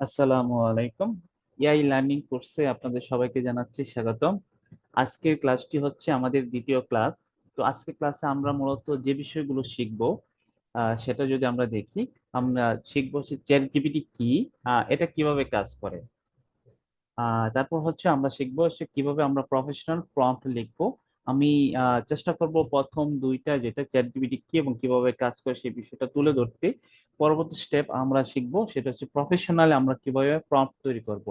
আসসালামু আলাইকুম। AI learning কোর্সে আপনাদের সবাইকে জানাচ্ছি স্বাগতম। আজকের ক্লাসটি হচ্ছে আমাদের দ্বিতীয় ক্লাস। তো আজকের ক্লাসে আমরা মূলত যে বিষয়গুলো শিখব সেটা যদি আমরা দেখি, আমরা শিখব হচ্ছে চ্যাট জিপিটি কি এটা কীভাবে কাজ করে। তারপর হচ্ছে আমরা শিখব হচ্ছে কীভাবে আমরা প্রফেশনাল প্রম্পট লিখব। আমি চেষ্টা করব প্রথম দুইটা যেটা চ্যাট জিপিটি কি এবং কীভাবে কাজ করে সেই বিষয়টা তুলে ধরতে। পরবর্তী স্টেপ আমরা শিখব, সেটা হচ্ছে প্রফেশনালি আমরা কীভাবে প্রম্পট তৈরি করব।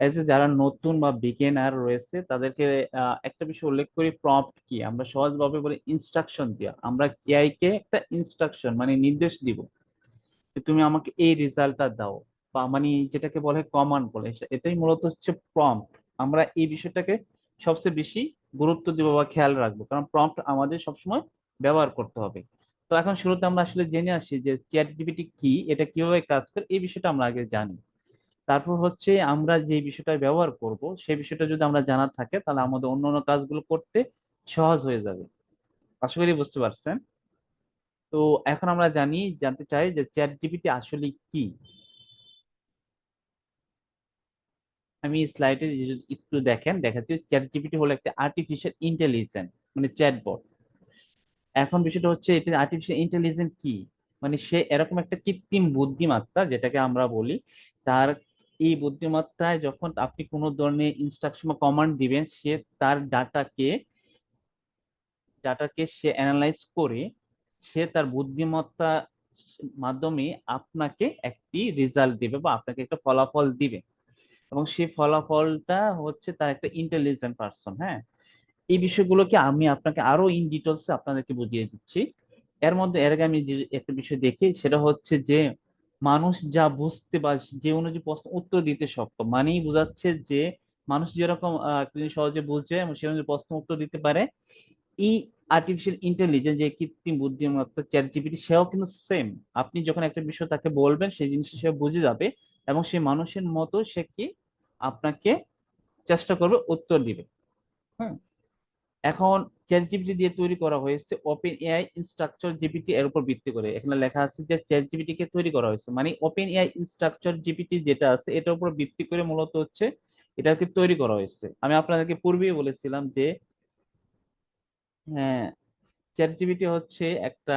এজ এ যারা নতুন বা বিগিনার রয়েছে, তাদেরকে একটা বিষয় উল্লেখ করি প্রম্পট কি? আমরা সহজভাবে বলি ইনস্ট্রাকশন দিয়া। আমরা এআই কে একটা ইনস্ট্রাকশন মানে নির্দেশ দিব যে তুমি আমাকে এই রেজাল্টটা দাও বা মানে যেটাকে বলে কমান্ড বলে, এটাই মূলত হচ্ছে প্রম্পট আমরা এই বিষয়টাকে সবচেয়ে বেশি গুরুত্ব দিব বা খেয়াল রাখব। কারণ প্রম্পট আমাদের সবসময় ব্যবহার করতে হবে। তো এখন শুরুতে আমরা আসলে জেনে আসি যে চ্যাট জিপিটি কি, এটা কীভাবে কাজ করে, এই বিষয়টা আমরা আগে জানি। তারপর হচ্ছে আমরা যে বিষয়টা ব্যবহার করব, সেই বিষয়টা যদি আমরা জানা থাকে, তাহলে আমাদের অন্য অন্য কাজগুলো করতে সহজ হয়ে যাবে। আশা করি বুঝতে পারছেন? তো এখন আমরা জানি, জানতে চাই যে চ্যাট জিপিটি আসলে কি? আমি স্লাইডে একটু দেখেন, দেখাচ্ছি চ্যাট জিপিটি হলো একটা আর্টিফিশিয়াল ইন্টেলিজেন্স মানে চ্যাটবট এখন বিষয়টা হচ্ছে, এটা আর্টিফিশিয়াল ইন্টেলিজেন্স কি? মানে সে এরকম একটা কৃত্রিম বুদ্ধিমত্তা, যেটাকে আমরা বলি, তার এই বুদ্ধিমত্তায় যখন আপনি কোনো ধরনের ইনস্ট্রাকশন বা কমান্ড দিবেন, সে তার ডাটাকে ডাটাকে সে অ্যানালাইজ করে, সে তার বুদ্ধিমত্তা মাধ্যমে আপনাকে একটি রেজাল্ট দিবে বা আপনাকে একটা ফলাফল দিবে। এবং সেই ফলাফলটা হচ্ছে তার একটা ইন্টেলিজেন্ট পার্সন হ্যাঁ? এই বিষয়গুলোকে আমি আপনাকে আরও ইন ডিটেলস আপনাদেরকে বুঝিয়ে দিচ্ছি। এর মধ্যে, এর আগে আমি একটা বিষয় দেখি, সেটা হচ্ছে যে মানুষ যা বুঝতে বা যে অনুযায়ী প্রশ্ন উত্তর দিতে সক্ষম, মানেই বোঝাচ্ছে যে মানুষ যেরকম সহজে বুঝে এবং সে অনুযায়ী প্রশ্ন উত্তর দিতে পারে, এই আর্টিফিশিয়াল ইন্টেলিজেন্স যে কৃত্রিম বুদ্ধিমত্তা চ্যাট সেও কিন্তু সেম আপনি যখন একটা বিষয় তাকে বলবেন, সেই জিনিসটা সে বুঝে যাবে এবং সেই মানুষের মতো সে কি আপনাকে চেষ্টা করবে উত্তর দিবে। এখন চ্যাট জিপিটি দিয়ে তৈরি করা হয়েছে ওপেন এআই ইনস্ট্রাকচার জিপিটি এর উপর ভিত্তি করে। এখানে লেখা আছে যে চ্যাট জিপিটি কে তৈরি করা হয়েছে। মানে ওপেন এআই ইনস্ট্রাকচার জিপিটি যেটা আছে, এটার উপর ভিত্তি করে মূলত হচ্ছে এটাকে তৈরি করা হয়েছে। আমি আপনাদেরকে পূর্বেই বলেছিলাম যে হ্যাঁ চ্যাট জিপিটি হচ্ছে একটা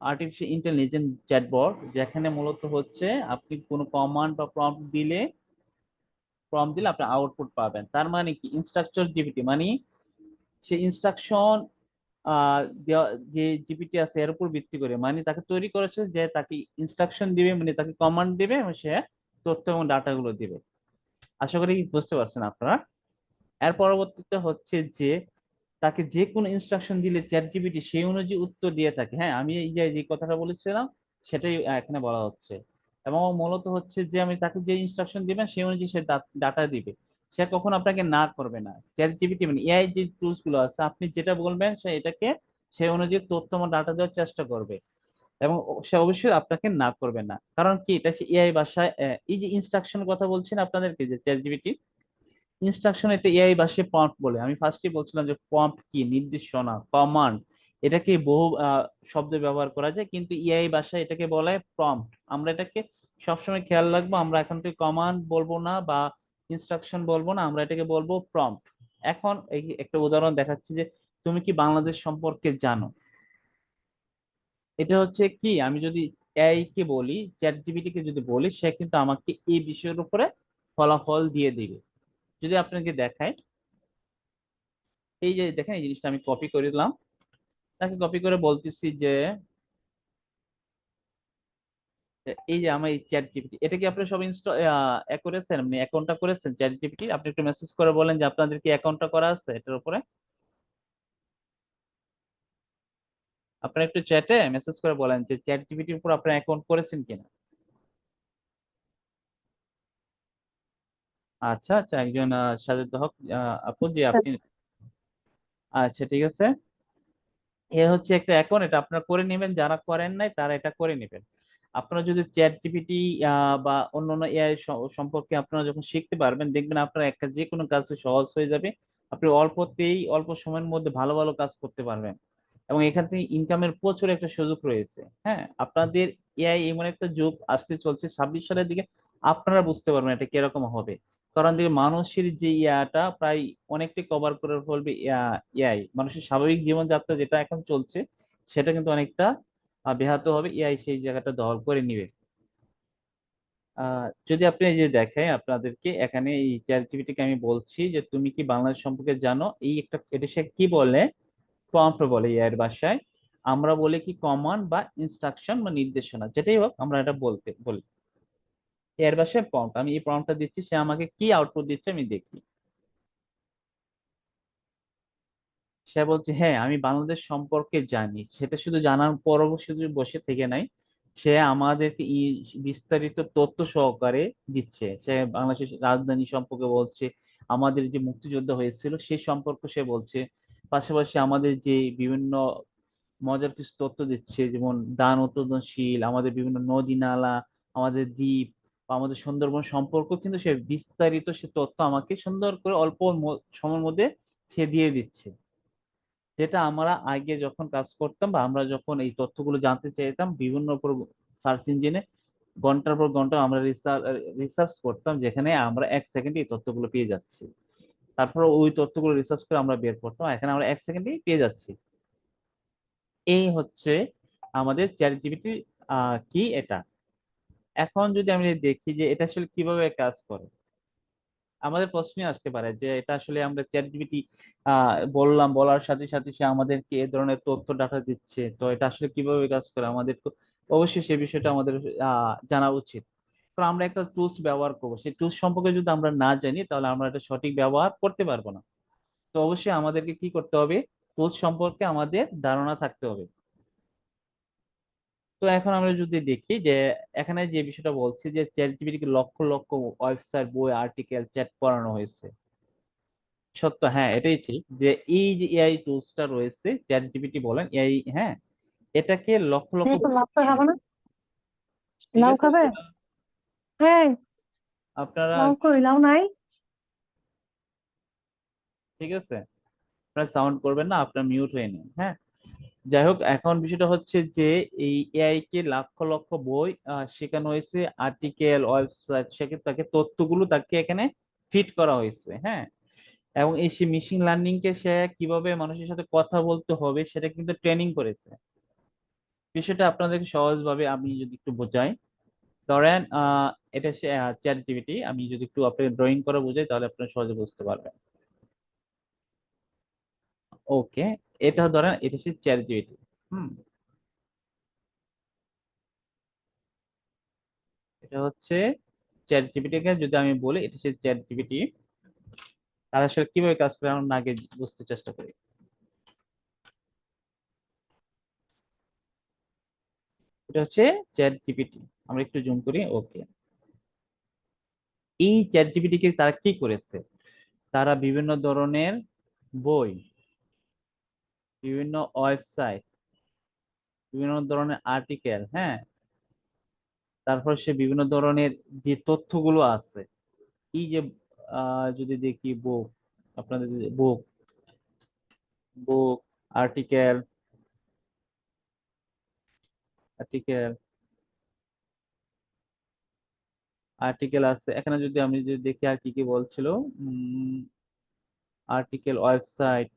আর্টিফিশিয়াল ইন্টেলিজেন্স চ্যাটবট যেখানে মূলত হচ্ছে আপনি কোনো কমান্ড বা প্রম্পট দিলে প্রম্পট দিলে আপনি আউটপুট পাবেন। তার মানে কি? ইনস্ট্রাকচার জিপিটি মানে সে ইনস্ট্রাকশন যে জিপিটি আছে এর উপর ভিত্তি করে মানে তাকে তৈরি করেছে যে তাকে ইনস্ট্রাকশন দিবে মানে তাকে কমান্ড দিবে, এবং সে তথ্য এবং ডাটা গুলো দিবে। আশা করি বুঝতে পারছেন আপনারা? এর পরবর্তীতে হচ্ছে যে তাকে যে কোনো ইনস্ট্রাকশন দিলে চ্যাট জিপিটি সেই অনুযায়ী উত্তর দিয়ে থাকে। হ্যাঁ আমি এই যে কথাটা বলেছিলাম, সেটাই এখানে বলা হচ্ছে। এবং মূলত হচ্ছে যে আমি তাকে যে ইনস্ট্রাকশন দিবেন, সেই অনুযায়ী সে ডাটা দিবে। সে কখনো আপনাকে না করবে না। চ্যাট জিপিটি মানে এআই যে টুলসগুলো আছে, আপনি যেটা বলবেন, সে এটাকে, সে অনুযায়ী তথ্য বা ডাটা দেওয়ার চেষ্টা করবে। এবং সে অবশ্যই আপনাকে না করবে না। কারণ কি, এটা এআই ভাষায় এই যে ইনস্ট্রাকশন কথা বলছেন আপনাদেরকে যে চ্যাট ইনস্ট্রাকশন এটা এআই ভাষায় প্রম্পট বলে। আমি ফার্স্টে বলছিলাম যে প্রম্পট কি? নির্দেশনা কমান্ড এটাকে বহু শব্দ ব্যবহার করা যায়, কিন্তু এআই ভাষায় এটাকে বলা প্রম্পট আমরা এটাকে সবসময় খেয়াল রাখব, আমরা এখন থেকে কমান্ড বলব না বা ইনস্ট্রাকশন বলব না, আমরা এটাকে বলব প্রম্পট এখন একটা উদাহরণ দেখাচ্ছি যে তুমি কি বাংলাদেশ সম্পর্কে জানো? এটা হচ্ছে কি, আমি যদি এআই কে বলি চ্যাট জিপিটি কে যদি বলি, সে কিন্তু আমাকে এই বিষয়ের উপরে ফলাফল দিয়ে দিবে। যদি আপনাকে দেখায়, এই যে দেখেন, এই জিনিসটা আমি কপি করে দিলাম। তাকে কপি করে বলতেছি যে এই যে আমার এই চ্যাট জিপিটি এটা কি আপনি সব ইনস্টল করেছেন? মানে অ্যাকাউন্টটা করেছেন চ্যাট জিপিটি আপনি একটু মেসেজ করে বলেন যে আপনাদের কি অ্যাকাউন্টটা করা আছে এটার উপরে? আপনারা একটু চ্যাটে মেসেজ করে বলেন যে চ্যাট জিপিটির উপর আপনার অ্যাকাউন্ট করেছেন কিনা? আচ্ছা আচ্ছা একজন সাজেদ হক আপু, জি, আপনি আচ্ছা ঠিক আছে। এ হচ্ছে একটা অ্যাকাউন্ট, এটা আপনারা করে নেবেন, যারা করেন নাই তারা এটা করে নেবেন। আপনারা যদি চ্যাট জিপিটি বা অন্যান্য এআই সম্পর্কে আপনারা যখন শিখতে পারবেন, দেখবেন আপনার একটা যে কোনো কাজ সহজ হয়ে যাবে। আপনি অল্পতেই, অল্প সময়ের মধ্যে ভালো ভালো কাজ করতে পারবেন। এবং এখান থেকে ইনকামের প্রচুর একটা সুযোগ রয়েছে। হ্যাঁ আপনাদের এআই এমন একটা যুগ আসতে চলছে, ছাব্বিশ সালের দিকে আপনারা বুঝতে পারবেন এটা কীরকম হবে। কারণ দেখবে মানুষের যে ইয়াটা প্রায় অনেকটাই কভার করে ফেলবে এআই। মানুষের স্বাভাবিক জীবনযাত্রা যেটা এখন চলছে, সেটা কিন্তু অনেকটা ব্যাহত হবে এআই সেই জায়গাটা দখল করে নিবে। যদি আপনি এই যে দেখেন আপনাদেরকে, এখানে এই চ্যাট জিপিটিকে আমি বলছি যে তুমি কি বাংলাদেশ সম্পর্কে জানো? এই একটা, এটা সে কি বলে? প্রম্পট বলে এর ভাষায়। আমরা বলি কি কমান্ড বা ইনস্ট্রাকশন বা নির্দেশনা, যেটাই হোক আমরা এটা বলতে, বলি। এর ভাষায় প্রম্পট আমি এই প্রম্পটটা দিচ্ছি, সে আমাকে কি আউটপুট দিচ্ছে আমি দেখি। সে বলছে হ্যাঁ আমি বাংলাদেশ সম্পর্কে জানি। সেটা শুধু জানার পরও শুধু বসে থেকে নাই, সে আমাদেরকে বিস্তারিত তথ্য সহকারে দিচ্ছে। সে বাংলাদেশের রাজধানী সম্পর্কে বলছে, আমাদের যে মুক্তিযোদ্ধা হয়েছিল সেই সম্পর্কে সে বলছে। পাশাপাশি আমাদের যে বিভিন্ন মজার কিছু তথ্য দিচ্ছে, যেমন দান উৎপাদনশীল, আমাদের বিভিন্ন নদী নালা, আমাদের দ্বীপ বা আমাদের সুন্দরবন সম্পর্ক, কিন্তু সে বিস্তারিত সে তথ্য আমাকে সুন্দর করে অল্প সময়ের মধ্যে সে দিয়ে দিচ্ছে। যেটা আমরা আগে যখন কাজ করতাম বা আমরা যখন এই তথ্যগুলো জানতে চাইতাম, বিভিন্ন সার্চ ইঞ্জিনে ঘণ্টার পর ঘণ্টা আমরা রিসার্চ করতাম, যেখানে আমরা এক সেকেন্ডে এই তথ্যগুলো পেয়ে যাচ্ছি। তারপর ওই তথ্যগুলো রিসার্চ করে আমরা বের করতাম এখানে আমরা এক সেকেন্ডেই পেয়ে যাচ্ছি। এই হচ্ছে আমাদের চ্যাট জিপিটি কি এটা? এখন যদি আমি দেখি যে এটা আসলে কীভাবে কাজ করে, আমাদের প্রশ্নই আসতে পারে যে এটা আসলে আমরা চ্যাট জিপিটি বললাম, বলার সাথে সাথে সে আমাদেরকে এ ধরনের তথ্য ডাটা দিচ্ছে। তো এটা আসলে কীভাবে কাজ করে আমাদের অবশ্যই সে বিষয়টা আমাদের জানা উচিত। তো আমরা একটা টুলস ব্যবহার করব। সেই টুলস সম্পর্কে যদি আমরা না জানি, তাহলে আমরা এটা সঠিক ব্যবহার করতে পারব না। তো অবশ্যই আমাদেরকে কি করতে হবে? টুলস সম্পর্কে আমাদের ধারণা থাকতে হবে। তো এখন আমরা যদি দেখি যে এখানে যে বিষয়টা বলছি যে চ্যাট জিপিটিকে লক্ষ লক্ষ ওয়েবসাইট বই আর্টিকেল চ্যাট করানো হয়েছে। সত্য? হ্যাঁ এটাই ঠিক যে এই যে এআই টুলসটা রয়েছে চ্যাট জিপিটি বলেন এআই হ্যাঁ এটাকে লক্ষ লক্ষ লাউ খাবে হ্যাঁ। আপনারা লাউ কই লাউ নাই? ঠিক আছে? আপনারা সাউন্ড করবেন না আপনার মিউট হয়ে নিন হ্যাঁ? যাই হোক এখন বিষয়টা হচ্ছে যে, এই এআই কে লক্ষ লক্ষ বই শেখানো হয়েছে আর্টিকেল ওয়েবসাইট সেক্ষেত্রে তাকে তথ্যগুলো তাকে এখানে ফিট করা হয়েছে হ্যাঁ? এবং এই সে মেশিন লার্নিং কে সে কীভাবে মানুষের সাথে কথা বলতে হবে, সেটা কিন্তু ট্রেনিং করেছে। বিষয়টা আপনাদেরকে সহজভাবে আমি যদি একটু বোঝাই। ধরেন এটা সে চ্যাট জিপিটি আমি যদি একটু আপনাকে ড্রয়িং করে বোঝাই, তাহলে আপনারা সহজে বুঝতে পারবেন। ওকে এটা ধরেন, এটা হচ্ছে চ্যাট জিপিটি হুম? এটা হচ্ছে চ্যাট যদি আমি বলি, এটা হচ্ছে চ্যাট জিপিটি তার আসলে কীভাবে কাজ করে, আমরা আগে বুঝতে চেষ্টা করি। এটা হচ্ছে চ্যাট জিপিটি আমরা একটু জুম করি, ওকে। এই চ্যাট তারা কি করেছে? তারা বিভিন্ন ধরনের বই বিভিন্ন ওয়েবসাইট, বিভিন্ন ধরনের আর্টিকেল হ্যাঁ? তারপর সে বিভিন্ন ধরনের যে তথ্যগুলো আছে, এই যে যদি দেখি বুক আপনাদের book book article article article আছে। এখানে যদি আমি যদি দেখি আর কি কি বলছিল আর্টিকেল ওয়েবসাইট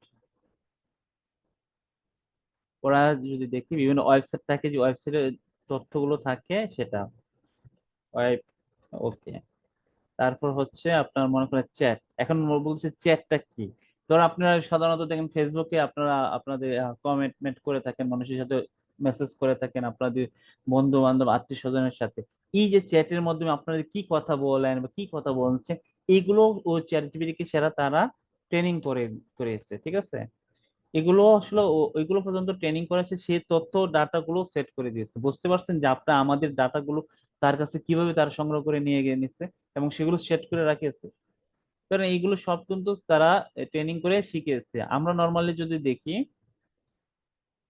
ওরা যদি দেখি বিভিন্ন ওয়েবসাইট থাকে, যে ওয়েবসাইটে তথ্যগুলো থাকে সেটা। ওয়েব ওকে তারপর হচ্ছে আপনার মনে করেন চ্যাট এখন বলছে চ্যাটটা কি? ধর আপনারা সাধারণত দেখেন ফেসবুকে আপনারা, আপনাদের কমেন্টমেন্ট করে থাকেন, মানুষের সাথে মেসেজ করে থাকেন, আপনাদের বন্ধু বান্ধব আত্মীয় স্বজনের সাথে। এই যে চ্যাটের মাধ্যমে আপনাদের কি কথা বলেন বা কি কথা বলছেন এইগুলো ও চ্যাট জিপিটিকে সেরা তারা ট্রেনিং করে, করেছে, ঠিক আছে? এগুলো আসলে ওইগুলো পর্যন্ত ট্রেনিং করেছে সেই তথ্য ডাটা গুলো সেট করে দিয়েছে। বুঝতে পারছেন যে আপনার আমাদের ডাটা গুলো তার কাছে কীভাবে তারা সংগ্রহ করে নিয়ে গিয়ে নিচ্ছে এবং সেগুলো সেট করে রাখিয়েছে। কারণ এইগুলো সব কিন্তু তারা ট্রেনিং করে শিখেছে আমরা নর্মালি যদি দেখি,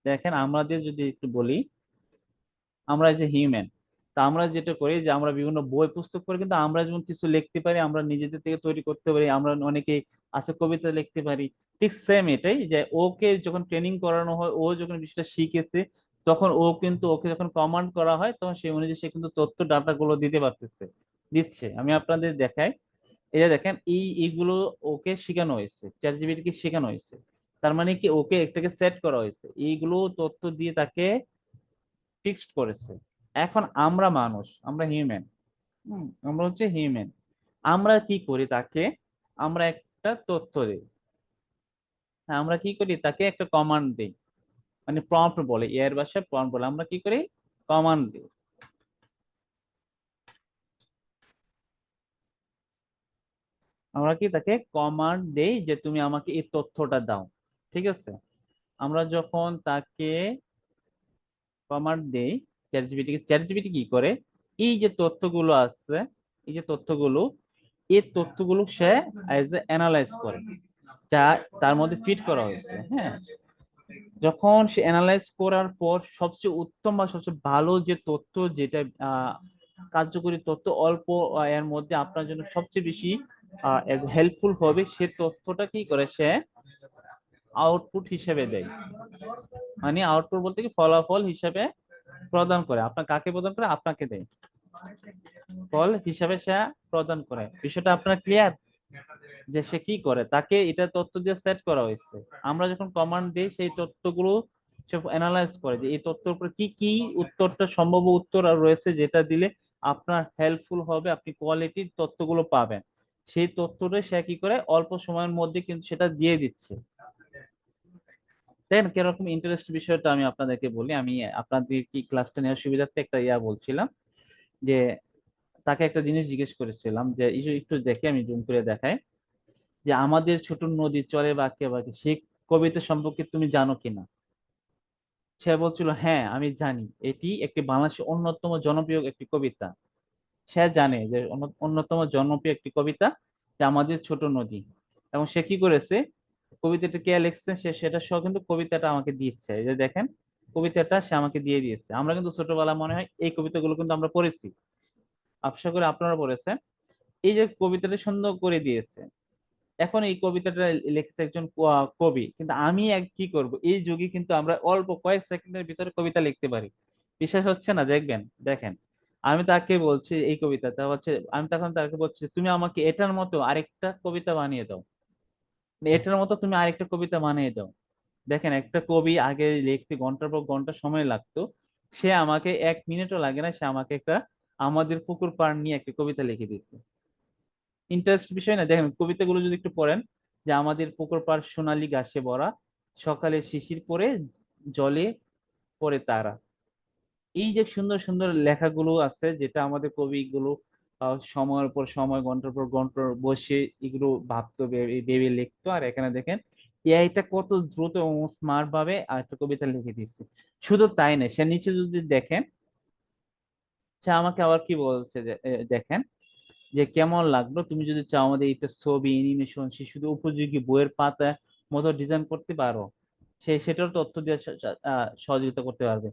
দেখেন আমাদের যদি একটু বলি, আমরা যে হিউম্যান তা আমরা যেটা করি যে, আমরা বিভিন্ন বই, পুস্তক পড়ে কিন্তু আমরা যেমন কিছু লিখতে পারি, আমরা নিজেদের থেকে তৈরি করতে পারি, আমরা অনেকে আছে কবিতা লিখতে পারি। ঠিক সেম এটাই যে, ওকে যখন ট্রেনিং করানো হয়, ও যখন বিষয়টা শিখেছে, তখন ও কিন্তু ওকে যখন কমান্ড করা হয়, তখন সেই অনুযায়ী সে কিন্তু তথ্য ডাটা গুলো দিতে পারতেছে। দিচ্ছে। আমি আপনাদের দেখাই। যে দেখেন, এই, এইগুলো ওকে শেখানো হয়েছে চ্যাট জিপিটিকে শেখানো হয়েছে। তার মানে কি, ওকে একটাকে সেট করা হয়েছে। এইগুলো তথ্য দিয়ে তাকে ফিক্সড করেছে। এখন আমরা মানুষ আমরা হিউম্যান আমরা হচ্ছে হিউম্যান আমরা কি করি তাকে? আমরা একটা তথ্য দিই। হ্যাঁ, আমরা কি করি তাকে একটা কমান্ড দিই। মানে প্রম্পট বলে এর ভাষায় প্রম্পট বলে। আমরা কি করি? কমান্ড দিই। আমরা কি তাকে কমান্ড দেই যে তুমি আমাকে এই তথ্যটা দাও ঠিক আছে? আমরা যখন তাকে কমান্ড দেই চ্যাট জিপিটিকে চ্যাট জিপিটি কি করে? এই যে তথ্যগুলো আছে এই যে তথ্যগুলো, এই তথ্যগুলো সে অ্যাজ এ অ্যানালাইজ করে, যা তার মধ্যে ফিট করা হয়েছে হ্যাঁ? যখন সে অ্যানালাইজ করার পর সবচেয়ে উত্তম বা সবচেয়ে ভালো যে তথ্য যেটা কার্যকরী তথ্য অল্প এর মধ্যে আপনার জন্য সবচেয়ে বেশি হেল্পফুল হবে, সে তথ্যটা কি করে? সে আউটপুট হিসেবে দেয়। মানে আউটপুট বলতে কি? ফলাফল হিসেবে প্রদান করে। আপনার কাকে প্রদান করে? আপনাকে দেয়। ফল হিসাবে সে প্রদান করে। বিষয়টা আপনার ক্লিয়ার যে সে কি করে? তাকে এটা তথ্য দিয়ে সেট করা হয়েছে। আমরা যখন কমান্ড দিই, সেই তথ্যগুলো সে অ্যানালাইজ করে যে এই তথ্যের উপর কি কি উত্তরটা সম্ভব উত্তর আর রয়েছে যেটা দিলে আপনার হেল্পফুল হবে, আপনি কোয়ালিটির তথ্যগুলো পাবেন। সেই তথ্যটা সে কি করে? অল্প সময়ের মধ্যে কিন্তু সেটা দিয়ে দিচ্ছে। দেখেন কীরকম ইন্টারেস্ট বিষয়টা আমি আপনাদেরকে বলি, আমি আপনাদের কি ক্লাসটা নেওয়ার সুবিধার্থে একটা ইয়া বলছিলাম, যে তাকে একটা জিনিস জিজ্ঞেস করেছিলাম, যে একটু দেখে আমি জুম করে দেখাই, যে আমাদের ছোট নদী চলে বাঁকে বাঁকে সেই কবিতা সম্পর্কে তুমি জানো কিনা? সে বলছিল হ্যাঁ আমি জানি। এটি একটি বাংলাদেশের অন্যতম জনপ্রিয় একটি কবিতা। সে জানে যে অন্য- অন্যতম জনপ্রিয় একটি কবিতা যে আমাদের ছোট নদী। এবং সে কি করেছে কবিতাটা কে লিখছে, সে, সেটা সহ কিন্তু কবিতাটা আমাকে দিচ্ছে এই যে দেখেন, কবিতাটা সে আমাকে দিয়ে দিয়েছে। আমরা কিন্তু ছোটবেলা মনে হয় এই কবিতাগুলো কিন্তু আমরা পড়েছি। আশা করি আপনারা পড়েছেন। এই যে কবিতাটা সুন্দর করে দিয়েছে। এখন এই কবিতাটা লিখছে একজন কবি। কিন্তু আমি এক কি করব? এই যুগে কিন্তু আমরা অল্প কয়েক সেকেন্ডের ভিতরে কবিতা লিখতে পারি। বিশ্বাস হচ্ছে না? দেখবেন, দেখেন। আমি তাকে বলছি এই কবিতাটা হচ্ছে, আমি তখন তাকে বলছি, তুমি আমাকে এটার মতো আরেকটা কবিতা বানিয়ে দাও। এটার মতো তুমি আরেকটা কবিতা বানিয়ে দাও। দেখেন, একটা কবি আগে লিখতে ঘণ্টার পর ঘণ্টা সময় লাগতো। সে আমাকে এক মিনিটও লাগে না, সে আমাকে একটা আমাদের পুকুর পাড় নিয়ে একটা কবিতা লিখে দিচ্ছে ইন্টারেস্ট বিষয় না, দেখেন, কবিতাগুলো যদি একটু পড়েন, যে আমাদের পুকুর পাড় সোনালী ঘাসে ভরা, সকালে শিশির পরে জলে পড়ে তারা। এই যে সুন্দর সুন্দর লেখাগুলো আছে, যেটা আমাদের কবিগুলো সময়ের পর সময় ঘণ্টার পর ঘণ্টা বসে এগুলো ভাবতো, ভেবে লিখতো। আর এখানে দেখেন এআইটা কত দ্রুত স্মার্ট ভাবে একটা কবিতা লিখে দিচ্ছে শুধু তাই না সে নিচে যদি দেখেন, সে আমাকে আবার কি বলছে দেখেন, যে কেমন লাগল? তুমি যদি চাও আমাদের এটা ছবি অ্যানিমেশন শিশুদের উপযোগী বইয়ের পাতা মতো ডিজাইন করতে পারো, সে, সেটার তথ্য দিয়ে সহযোগিতা করতে পারবে।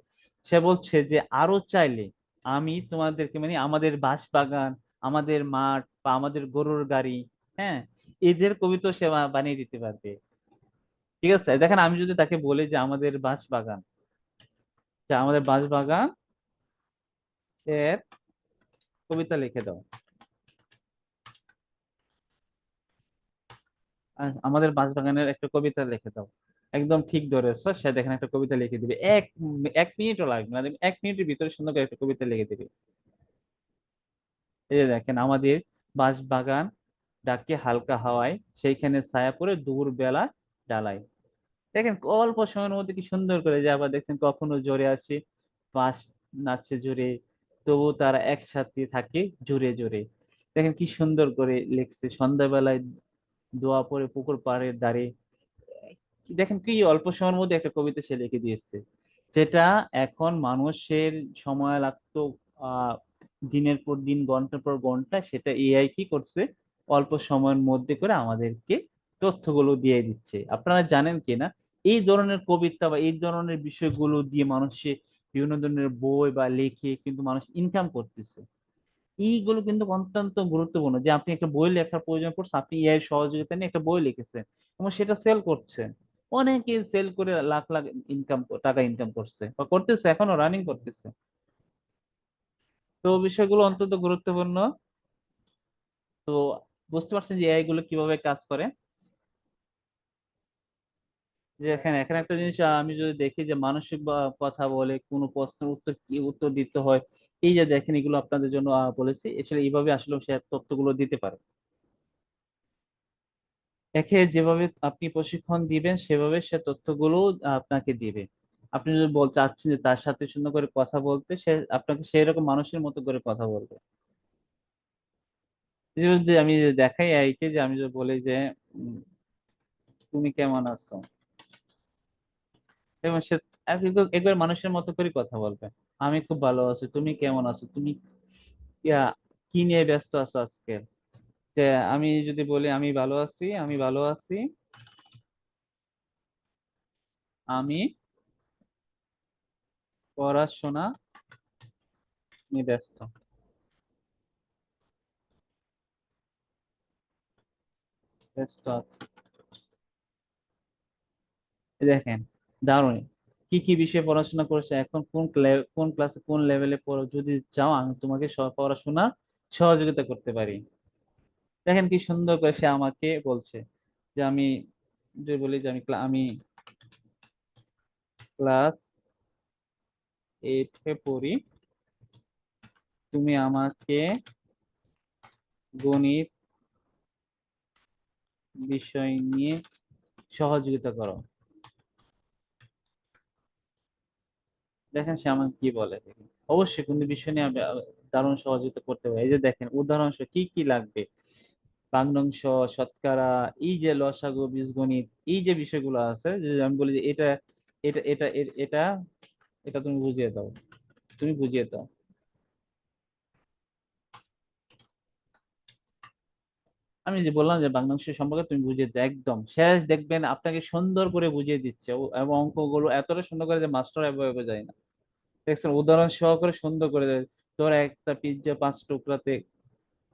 সে বলছে যে, আরও চাইলে আমি তোমাদেরকে মানে আমাদের বাঁশবাগান, আমাদের মাঠ বা আমাদের গরুর গাড়ি হ্যাঁ? এদের কবিতা সে বা- বানিয়ে দিতে পারবে। ঠিক আছে? দেখেন, আমি যদি তাকে বলি যে আমাদের বাঁশবাগান, যে আমাদের বাঁশবাগান এর কবিতা লিখে দাও। আমাদের বাঁশবাগানের একটা কবিতা লিখে দাও। একদম ঠিক ধরেছ, সে দেখেন একটা কবিতা লিখে দিবে। এক এক মিনিটও লাগবে না এক মিনিটের ভিতরে সুন্দর করে একটা কবিতা লিখে দিবে। এই যে দেখেন, আমাদের বাঁশ বাগান ডাকে হালকা হাওয়ায়, সেইখানে ছায়া পড়ে দুপুর বেলা ডালায়। দেখেন, অল্প সময়ের মধ্যে কি সুন্দর করে যে আবার দেখছেন কখনো জোরে আসে, বাঁশ নাচছে জোরে, তবু তারা একসাথে থাকে জোরে জোরে। দেখেন কি সুন্দর করে লিখছে, সন্ধ্যাবেলায় দোয়া পড়ে পুকুর পাড়ের ধারে দেখেন কি, অল্প সময়ের মধ্যে একটা কবিতা সে লিখে দিয়েছে যেটা এখন মানুষের সময় লাগতো দিনের পর দিন, ঘণ্টার পর ঘণ্টা, সেটা এআই কি করছে? অল্প সময়ের মধ্যে করে আমাদেরকে তথ্যগুলো দিয়ে দিচ্ছে। আপনারা জানেন কিনা এই ধরনের কবিতা বা এই ধরনের বিষয়গুলো দিয়ে মানুষে বিভিন্ন ধরনের বই বা লেখে কিন্তু মানুষ ইনকাম করতেছে। এইগুলো কিন্তু অত্যন্ত গুরুত্বপূর্ণ। যে আপনি একটা বই লেখার প্রয়োজন পড়ছে, আপনি এআই সহযোগিতা নিয়ে একটা বই লিখেছেন এবং সেটা সেল করছেন। অনেকে সেল করে লাখ লাখ ইনকাম টাকা ইনকাম করছে বা করতেছে, এখনও রানিং করতেছে। তো বিষয়গুলো অত্যন্ত গুরুত্বপূর্ণ। তো বুঝতে পারছেন যে এআই গুলো কীভাবে কাজ করে? যে এখানে এখানে একটা জিনিস, আমি যদি দেখি যে মানসিক বা কথা বলে কোনো প্রশ্নের উত্তর কি উত্তর দিতে হয়, এই যে দেখেন এগুলো আপনাদের জন্য বলেছি, আসলে এইভাবে আসলে সে তথ্যগুলো দিতে পারে। একে যেভাবে আপনি প্রশিক্ষণ দিবেন, সেভাবে সে তথ্যগুলো আপনাকে দিবে। আপনি যদি বল, চাচ্ছেন যে তার সাথে সুন্দর করে কথা বলতে, সে আপনাকে সেই রকম মানুষের মতো করে কথা বলবে। যদি আমি দেখাই আইকে যে আমি যদি বলি যে তুমি কেমন আছো? এবং সে একবার মানুষের মতো করে কথা বলবে। আমি খুব ভালো আছি, তুমি কেমন আছো? তুমি কি নিয়ে ব্যস্ত আছো আজকে? যে আমি যদি বলি আমি ভালো আছি, আমি ভালো আছি। আমি পড়াশোনা নিয়ে ব্যস্ত। ব্যস্ত আছি। দেখেন, দারুণ। কি কি বিষয়ে পড়াশোনা করেছে? এখন কোন কোন ক্লাসে কোন লেভেলে যদি চাও আমি তোমাকে পড়াশোনা সহযোগিতা করতে পারি। দেখেন কি সুন্দর করে সে আমাকে বলছে যে আমি যদি বলি যে আমি আমি ক্লাস এইটে পড়ি। তুমি আমাকে গণিত বিষয় নিয়ে সহযোগিতা করো। দেখেন সে আমাকে কি বলে? অবশ্যই কোনো বিষয় নিয়ে দারুণ সহযোগিতা করতে পারি। এই যে দেখেন উদাহরণস্বরূপ কি কি লাগবে? ভগ্নাংশ শতকরা, এই যে লসাগু, বীজগণিত, এই যে বিষয়গুলো আছে, যে আমি বলি যে এটা এটা এটা এটা এটা তুমি বুঝিয়ে দাও, তুমি বুঝিয়ে দাও। আমি যে বললাম যে বাংলাংশ সম্পর্কে তুমি বুঝিয়ে দাও, একদম। শেষ দেখবেন আপনাকে সুন্দর করে বুঝিয়ে দিচ্ছে এবং অঙ্কগুলো এতটা সুন্দর করে যে মাস্টার এভাবে যায় না। দেখছেন, উদাহরণ সহকারে সুন্দর করে দেয় তোর একটা পিজ্জা পাঁচ টুকরাতে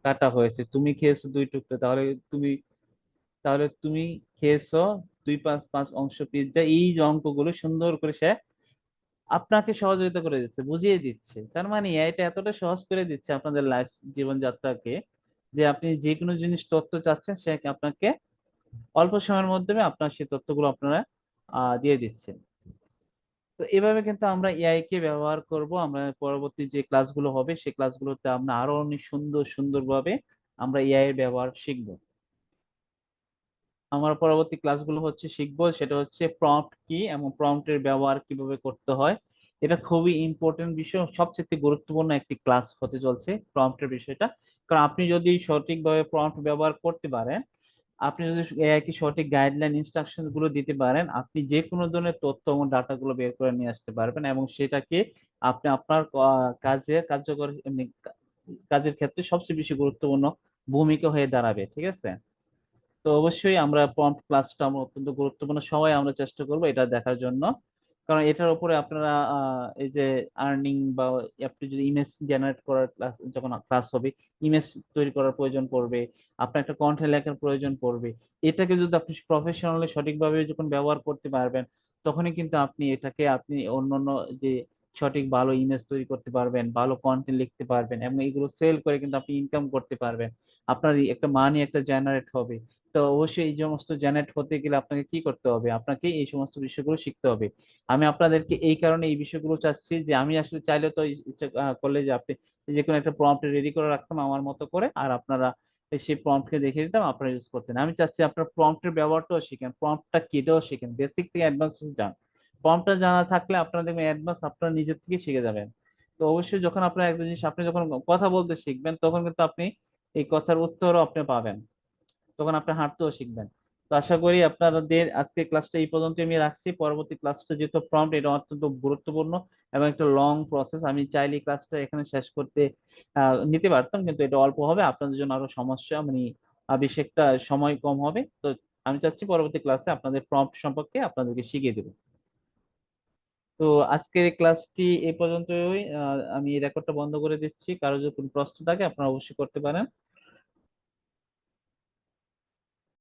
কাটা হয়েছে। তুমি খেয়েছো দুই টুকরা, তাহলে তুমি তাহলে তুমি খেয়েছো দুই পাঁচ পাঁচ অংশ পিজ্জা এই অঙ্কগুলো সুন্দর করে সে আপনাকে সহযোগিতা করে দিচ্ছে, বুঝিয়ে দিচ্ছে। তার মানে এটা এতটা সহজ করে দিচ্ছে আপনাদের লাইফ জীবনযাত্রাকে যে আপনি যে কোনো জিনিস তথ্য চাচ্ছেন, সে আপনাকে অল্প সময়ের মাধ্যমে আপনার সেই তথ্যগুলো আপনারা দিয়ে দিচ্ছে তো এভাবে কিন্তু আমরা এআই কে ব্যবহার করব। আমরা পরবর্তী যে ক্লাসগুলো হবে সেই ক্লাসগুলোতে আমরা আরও অনেক সুন্দর, সুন্দরভাবে আমরা এআই এর ব্যবহার শিখব। আমরা পরবর্তী ক্লাসগুলো হচ্ছে শিখব, সেটা হচ্ছে প্রম্পট কি এবং প্রম্পটের ব্যবহার কীভাবে করতে হয়। এটা খুবই ইম্পর্টেন্ট বিষয় সবচেয়ে গুরুত্বপূর্ণ একটি ক্লাস হতে চলছে প্রম্পটের বিষয়টা। কারণ আপনি যদি সঠিকভাবে প্রম্পট ব্যবহার করতে পারেন আপনি যদি এআই কি সঠিক গাইডলাইন ইনস্ট্রাকশনগুলো দিতে পারেন, আপনি যে কোনো ধরনের তথ্য এবং ডাটা গুলো বের করে নিয়ে আসতে পারবেন এবং সেটাকে আপনি আপনার কাজের কার্যকর এমনি কাজের ক্ষেত্রে সবচেয়ে বেশি গুরুত্বপূর্ণ ভূমিকা হয়ে দাঁড়াবে, ঠিক আছে? তো অবশ্যই আমরা প্রম্পট ক্লাসটা অত্যন্ত গুরুত্বপূর্ণ, সবাই আমরা চেষ্টা করব এটা দেখার জন্য। কারণ এটার উপরে আপনারা এই যে আর্নিং বা আপনি যদি ইমেজ জেনারেট করার ক্লাস যখন ক্লাস হবে ইমেজ তৈরি করার প্রয়োজন পড়বে, আপনার একটা কন্টেন্ট লেখার প্রয়োজন পড়বে। এটাকে যদি আপনি প্রফেশনালি সঠিকভাবে যখন ব্যবহার করতে পারবেন, তখনই কিন্তু আপনি এটাকে, আপনি অন্যান্য যে সঠিক ভালো ইমেজ তৈরি করতে পারবেন, ভালো কন্টেন্ট লিখতে পারবেন, এবং এগুলো সেল করে কিন্তু আপনি ইনকাম করতে পারবেন। আপনার একটা মানি একটা জেনারেট হবে। তো অবশ্যই এই সমস্ত জেনারেট হতে গেলে আপনাকে কি করতে হবে? আপনাকে এই সমস্ত বিষয়গুলো শিখতে হবে। আমি আপনাদেরকে এই কারণে এই বিষয়গুলো চাচ্ছি যে আমি আসলে চাইলে তো ইচ্ছা করলে যে আপনি যে কোনো একটা প্রম্পট রেডি করে রাখতাম আমার মতো করে আর আপনারা সেই প্রম্পটকে দেখে দিতাম, আপনারা ইউজ করতেন। আমি চাচ্ছি আপনার প্রম্পটের ব্যবহারটাও শিখেন প্রম্পটটা কি এটাও শিখেন বেসিক থেকে অ্যাডভান্স যান। প্রম্পটটা জানা থাকলে আপনারা দেখবেন অ্যাডভান্স আপনারা নিজের থেকে শিখে যাবেন। তো অবশ্যই যখন আপনার একটা জিনিস, আপনি যখন কথা বলতে শিখবেন, তখন কিন্তু আপনি এই কথার উত্তরও আপনি পাবেন। তখন আপনি হাঁটতেও শিখবেন। তো আশা করি আপনাদের আজকে ক্লাসটা এই পর্যন্ত আমি রাখছি। পরবর্তী ক্লাসটা যেহেতু প্রম্পট এটা অত্যন্ত গুরুত্বপূর্ণ এবং একটা লং প্রসেস আমি চাইলে ক্লাসটা এখানে শেষ করতে নিতে পারতাম, কিন্তু এটা অল্প হবে। আপনাদের জন্য আরও সমস্যা মানে বেশি একটা সময় কম হবে। তো আমি চাচ্ছি পরবর্তী ক্লাসে আপনাদের প্রম্পট সম্পর্কে আপনাদেরকে শিখিয়ে দেবো। তো আজকের ক্লাসটি এই পর্যন্তই। আমি রেকর্ডটা বন্ধ করে দিচ্ছি। কারও যদি কোনো প্রশ্ন থাকে, আপনারা অবশ্যই করতে পারেন।